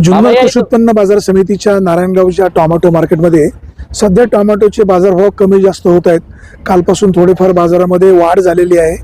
जुन्नर कृषी उत्पन्न बाजार समितीच्या नारायणगावच्या टोमॅटो मार्केटमध्ये सध्या टोमॅटोचे बाजारभाव कमी जास्त होत आहेत. कालपासून थोडेफार बाजारामध्ये वाढ झालेली आहे.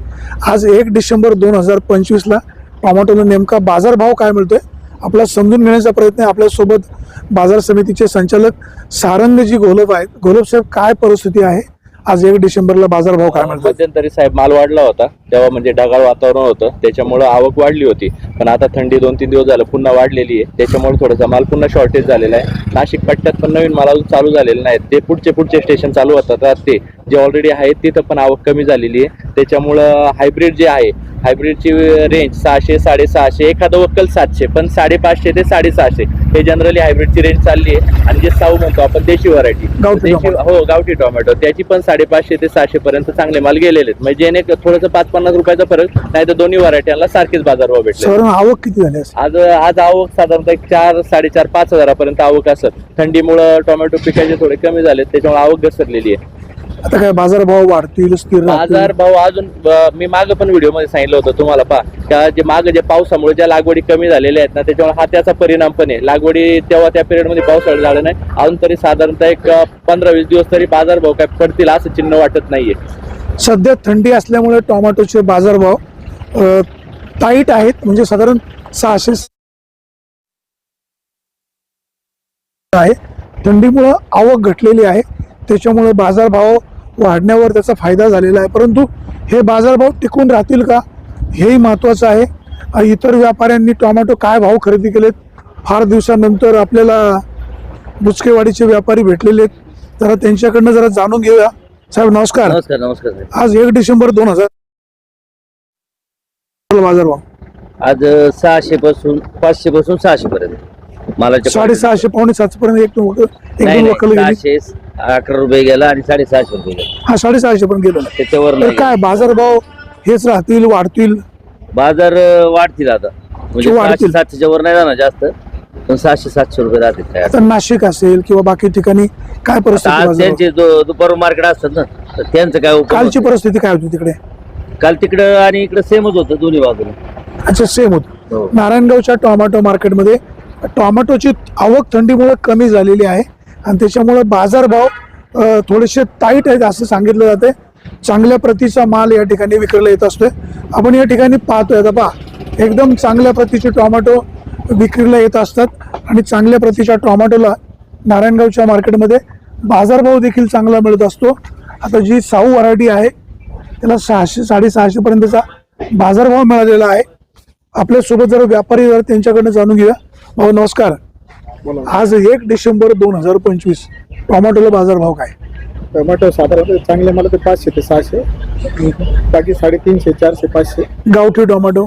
आज एक डिसेंबर दोन हजार पंचवीसला टोमॅटोला नेमका बाजारभाव काय मिळतोय आपला समजून घेण्याचा प्रयत्न आहे. आपल्यासोबत बाजार समितीचे संचालक सारंगजी घोलप आहेत. घोलप साहेब काय परिस्थिती आहे? आज एक डिसेंबरला बाजारभाव काय मिळतोय मध्यंतरी साहेब माल वाढला होता. तेव्हा म्हणजे ढगाळ वातावरण होतं. त्याच्यामुळे आवक वाढली होती. पण आता थंडी दोन तीन दिवस झालं पुन्हा वाढलेली आहे. त्याच्यामुळे थोडासा माल पुन्हा शॉर्टेज झालेला आहे. नाशिक पट्ट्यात पण नवीन माल अजून चालू झालेला नाहीत. ते पुढचे पुढचे स्टेशन चालू होतात. ते जे ऑलरेडी आहेत तिथं पण आवक कमी झालेली आहे. त्याच्यामुळं हायब्रिड जे आहे हायब्रिडची रेंज सहाशे साडेसहाशे एखादं वक्कल सातशे पण साडेपाचशे ते साडेसहाशे. हे जनरली हायब्रिडची रेंज चालली आहे. आणि जे साऊ म्हणतो आपण देशी व्हरायटी देशी हो गावठी टोमॅटो त्याची पण साडेपाचशे ते सहाशे पर्यंत चांगले माल गेलेले आहेत. म्हणजे जेणे थोडंसं पाच पन्नास रुपयाचा फरक नाही तर दोन्ही व्हरायटीला सारखेच बाजारभाव भेटले. आवक किती झाली आज आज आवक साधारणतः एक चार साडेचार पाच हजारापर्यंत आवक असत थंडीमुळं टोमॅटो पिकाचे थोडे कमी झाले त्याच्यामुळे आवक घसरलेली आहे. आता काय बाजारभाव वाढतील स्थिर राहतील? बाजार भाव अजून मी मागं पण व्हिडिओमध्ये सांगितलं होतं तुम्हाला पहा. त्या जे मागं जे पावसामुळे ज्या लागवडी कमी झालेल्या आहेत ना त्याच्यामुळे हा त्याचा परिणाम पण आहे. लागवडी तेव्हा त्या पिरियडमध्ये पावसाळा झाला नाही. अजून तरी साधारणतः एक पंधरा वीस दिवस तरी बाजार भाव काय पडतील असं चिन्ह वाटत नाहीये. सध्या थंडी असल्यामुळे टोमॅटोचे बाजारभाव टाईट आहेत. म्हणजे साधारण सहाशे आहे. थंडीमुळं आवक घटलेली आहे. त्याच्यामुळे बाजारभाव वाढण्यावर त्याचा फायदा झालेला आहे. परंतु हे बाजारभाव टिकून राहतील का? हेही महत्त्वाचं आहे. इतर व्यापाऱ्यांनी टोमॅटो काय भाव खरेदी केलेत? फार दिवसानंतर आपल्याला बुचकेवाडीचे व्यापारी भेटलेले आहेत. जरा त्यांच्याकडनं जरा जाणून घेऊया. साहेब नमस्कार. नमस्कार नमस्कार साहेब. आज एक डिसेंबर दोन हजार बाजारभाव. आज सहाशे पासून पाचशे पासून सहाशे पर्यंत. मालाच्या साडेसहाशे पावणे सातशे पर्यंत एक दोन एक नाही, दोन नाही, वकल गेली. सहाशे अकरा रुपये गेला आणि साडेसहाशे रुपये गेला. हा साडेसहाशे पर्यंत गेलेला त्याच्यावर तर नाही काय बाजारभाव हेच राहतील वाढतील? बाजार अं, वाढतील आता. म्हणजे वाढतील. सहाशे सातशेच्या वर नाही जाणार जास्त पण सहाशे सातशे रुपये राहतील काय आता. नाशिक असेल किंवा बाकी ठिकाणी काय आता परिस्थिती आज? त्यांचे दुपार मार्केट असतात ना तर त्यांचं काय उपयोग कालची? परिस्थिती काय होती तिकडे? काल तिकडं आणि इकडं सेमच होतं दोन्ही बाजूला. अच्छा सेम होत. हो. नारायणगावच्या टोमॅटो मार्केटमध्ये टोमॅटोची आवक थंडीमुळे कमी झालेली आहे. आणि त्याच्यामुळं बाजारभाव थोडेसे टाईट आहेत असं सांगितलं जाते. चांगल्या प्रतीचा माल या ठिकाणी विक्रीला येत असतोय. आपण या ठिकाणी पाहतोय आता पहा. एकदम चांगल्या प्रतीचे टोमॅटो विक्रीला येत असतात आणि चांगल्या प्रतीच्या टोमॅटोला नारायणगावच्या मार्केटमध्ये बाजारभाव देखील चांगला मिळत असतो. आता जी साऊ व्हरायटी आहे त्याला सहाशे साडेसहाशेपर्यंतचा बाजारभाव मिळालेला आहे. आपल्यासोबत जर व्यापारी जर त्यांच्याकडनं जाणून घेऊया. भाऊ नमस्कार. आज एक डिसेंबर दोन हजार पंचवीस टोमॅटोला बाजारभाव काय? टोमॅटो साधारण चांगले मला ते पाचशे ते सहाशे बाकी साडेतीनशे चारशे पाचशे. गावठी टोमॅटो?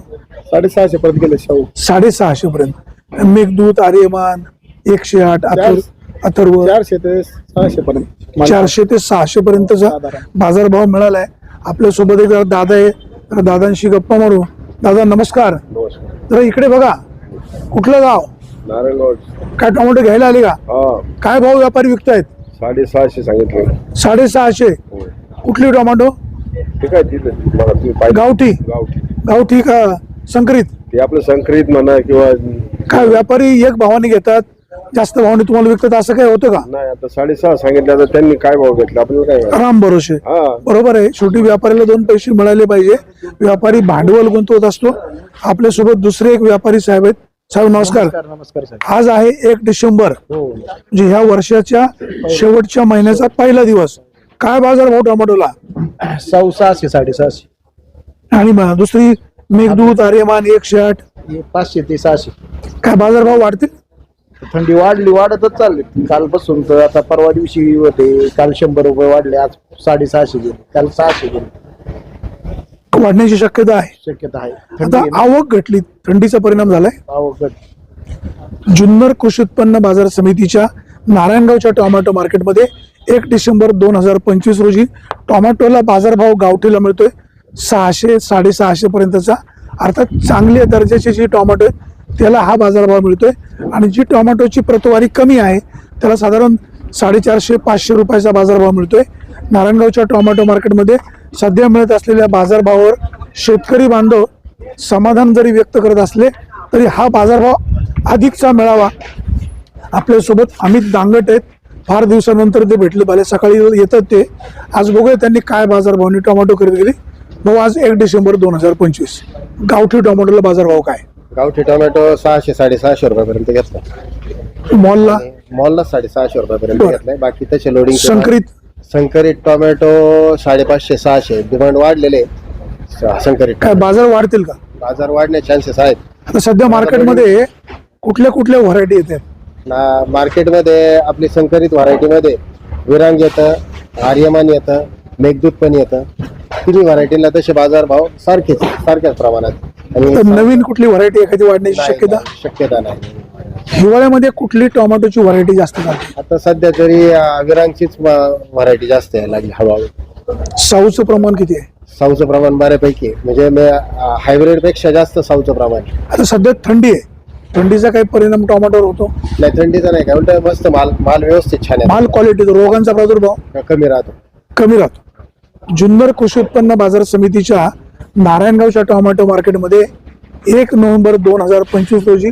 साडेसहाशे पर्यंत गेले शाहू. साडेसहाशे पर्यंत. मेघदूत आर्यमान एकशे आठ अथर्व अथर्व. चारशे ते सहाशे पर्यंत. चारशे ते सहाशे पर्यंतचा. बाजारभाव मिळालाय. आपल्यासोबत एक दादा आहे. तर दादांशी गप्पा मारू. दादा नमस्कार. जरा इकडे बघा. कुठलं गाव? नारायणगाव काय टोमॅटो घ्यायला आले का? काय भाव व्यापारी विकतायत? साडेसहाशे सांगितलं. साडेसहाशे. कुठली टोमॅटो? ठीक आहे ठीक आहे. मला तुम्ही पाहिजे. गावठी. गावठी. गावठी का संकरित? ते आपलं संकरित म्हणा किंवा काय व्यापारी एक भावाने घेतात जास्त भावाने तुम्हाला विकतात असं काय होतं का? नाही आता साडेसहा सांगितलं तर त्यांनी काय भाव घेतला आपल्याला काय राम भरोसे. हा. बरोबर आहे. शेवटी व्यापाऱ्याला दोन पैसे मिळाले पाहिजे. व्यापारी भांडवल गुंतवत असतो. आपल्यासोबत दुसरे एक व्यापारी साहेब आहेत. साहेब नमस्कार. नमस्कार साहेब. आज आहे एक डिसेंबर. हो. म्हणजे ह्या वर्षाच्या शेवटच्या महिन्याचा पहिला दिवस. काय बाजार भाव टोमॅटोला? साऊ सहाशे साडेसहाशे. आणि मग दुसरी मेघदूत आर्यमान एकशे आठ हे पाचशे ते सहाशे. काय बाजारभाव वाढतील? थंडी वाढली वाढतच चालली. कालपासून तर आता परवा दिवशी होते. काल शंभर रुपये वाढले आज साडेसहाशे गेले. काल सहाशे गेले. वाढण्याची शक्यता आहे. शक्यता आहे. आता थंडी? आवक घटली थंडीचा परिणाम झालाय. आवक जुन्नर कृषी उत्पन्न बाजार समितीच्या नारायणगावच्या टोमॅटो मार्केटमध्ये एक डिसेंबर दोन हजार पंचवीस रोजी टोमॅटोला बाजारभाव गावठीला मिळतोय. सहाशे साडेसहाशे पर्यंतचा. अर्थात चांगल्या दर्जाचे जे टोमॅटो आहे त्याला हा बाजारभाव मिळतोय. आणि जी टोमॅटोची प्रतवारी कमी आहे त्याला साधारण साडेचारशे पाचशे रुपयाचा बाजारभाव मिळतोय. नारायणगावच्या टोमॅटो मार्केटमध्ये सध्या मिळत असलेल्या बाजारभावावर शेतकरी बांधव समाधान जरी व्यक्त करत असले तरी हा बाजारभाव अधिकचा मिळावा. आपल्यासोबत अमित दांगट आहेत. फार दिवसानंतर ते भेटले. भले सकाळी येतात ते. आज बघूया त्यांनी काय बाजारभावाने टोमॅटो खरेदी केली. भाऊ आज एक डिसेंबर दोन हजार पंचवीस. गावठी टोमॅटोला बाजारभाव काय? गावठी टोमॅटो सहाशे साडेसहाशे रुपयापर्यंत घेतला. मॉलला? मॉलला साडेसहाशे रुपयापर्यंत बरं. घेतलाय. बाकी तसे लोडिंग संकरित संकरित टोमॅटो साडेपाचशे सहाशे. डिमांड वाढलेले. स- संकरित काय बाजार वाढतील का? बाजार वाढण्याचे चान्सेस आहेत. आता सध्या मार्केटमध्ये कुठल्या कुठल्या व्हरायटी येतात ना मार्केटमध्ये आपली संकरित व्हरायटीमध्ये विरांग येतं आर्यमान येतं मेघदूत पण येतं. तिन्ही व्हरायटीला तसे बाजार भाव सारखेच सारख्याच प्रमाणात. आणि तर नवीन कुठली व्हरायटी एखादी वाढण्याची नाही, शक्यता? नाही, शक्यता नाही. हिवाळ्यामध्ये कुठली टोमॅटोची व्हरायटी जास्त चालते आता सध्या तरी अं, विरांगचीच व्हरायटी जास्त यायला लागली हळूहळू. साऊचं प्रमाण किती आहे? साऊचं प्रमाण बऱ्यापैकी आहे. म्हणजे हायब्रिडपेक्षा जास्त साऊचं प्रमाण आहे. आता सध्या थंडी आहे. थंडीचा काही परिणाम टोमॅटोवर होतो? नाही थंडीचं नाही. काय उलट मस्त माल माल व्यवस्थित छान माल क्वालिटी रोगांचा प्रादुर्भाव? आहे कमी राहतो. कमी राहतो. जुन्नर कृषी उत्पन्न बाजार समितीच्या नारायणगावच्या टोमॅटो मार्केटमध्ये एक नोव्हेंबर दोन हजार पंचवीस रोजी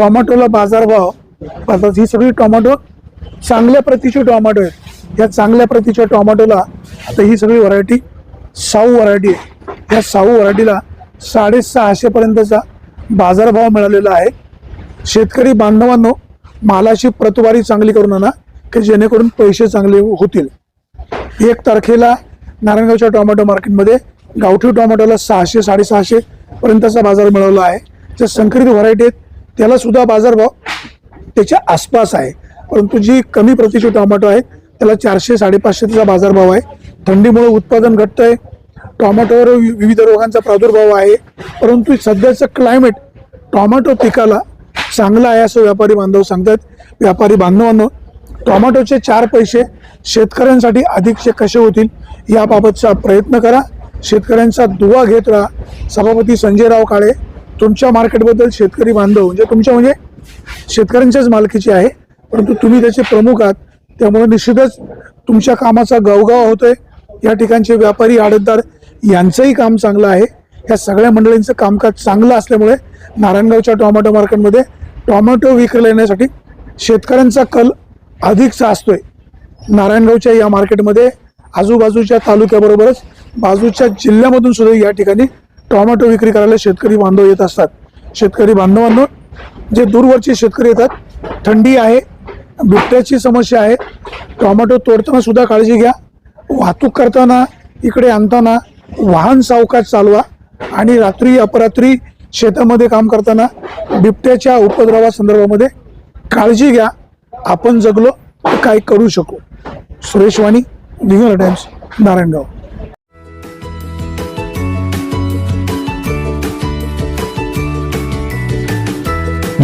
टोमॅटोला बाजारभाव पाहतात ही सगळी टोमॅटो चांगल्या प्रतीची टोमॅटो आहेत. या चांगल्या प्रतीच्या टोमॅटोला आता ही सगळी व्हरायटी साऊ व्हरायटी आहे. या साऊ व्हरायटीला साडेसहाशेपर्यंतचा बाजारभाव मिळालेला आहे. शेतकरी बांधवांनो मालाची प्रतवारी चांगली करून आणा की जेणेकरून पैसे चांगले होतील. एक तारखेला नारायणगावच्या टोमॅटो मार्केटमध्ये गावठी टोमॅटोला सहाशे साडेसहाशे पर्यंतचा बाजार मिळवला आहे. ज्या संकरित व्हरायटी आहेत त्याला सुद्धा बाजारभाव त्याच्या आसपास आहे. परंतु जी कमी प्रतीची टोमॅटो आहे त्याला चारशे साडेपाचशेचा बाजारभाव आहे. थंडीमुळे उत्पादन घटतं आहे टॉमॅटोवर विविध रोगांचा प्रादुर्भाव आहे. परंतु सध्याचं क्लायमेट टोमॅटो पिकाला चांगलं आहे असं व्यापारी बांधव सांगतात व्यापारी बांधवांनो टॉमॅटोचे चार पैसे शेतकऱ्यांसाठी अधिकचे कसे होतील याबाबतचा प्रयत्न करा. शेतकऱ्यांचा दुवा घेत राहा. सभापती संजयराव काळे तुमच्या मार्केटबद्दल शेतकरी बांधव म्हणजे तुमच्या म्हणजे शेतकऱ्यांच्याच मालकीची आहे परंतु तुम्ही त्याचे प्रमुख आहात. त्यामुळे निश्चितच तुमच्या कामाचा गवगाव होतोय. या ठिकाणचे व्यापारी आडतदार यांचंही काम चांगलं आहे. या सगळ्या मंडळींचं कामकाज चांगलं असल्यामुळे नारायणगावच्या टोमॅटो मार्केटमध्ये टोमॅटो विक्रीला येण्यासाठी शेतकऱ्यांचा कल अधिकचा असतोय. नारायणगावच्या या मार्केटमध्ये आजूबाजूच्या तालुक्याबरोबरच बाजूच्या जिल्ह्यामधून सुद्धा या ठिकाणी टोमॅटो विक्री करायला शेतकरी बांधव येत असतात. शेतकरी बांधवांनो जे दूरवरचे शेतकरी येतात थंडी आहे बिबट्याची समस्या आहे टोमॅटो तोडताना सुद्धा काळजी घ्या. वाहतूक करताना इकडे आणताना वाहन सावकाश चालवा आणि रात्री अपरात्री शेतामध्ये काम करताना बिबट्याच्या उपद्रवासंदर्भामध्ये काळजी घ्या. आपण जगलो तर काय करू शकू. सुरेश वाणी दिगंज टाइम्स नारायणगाव.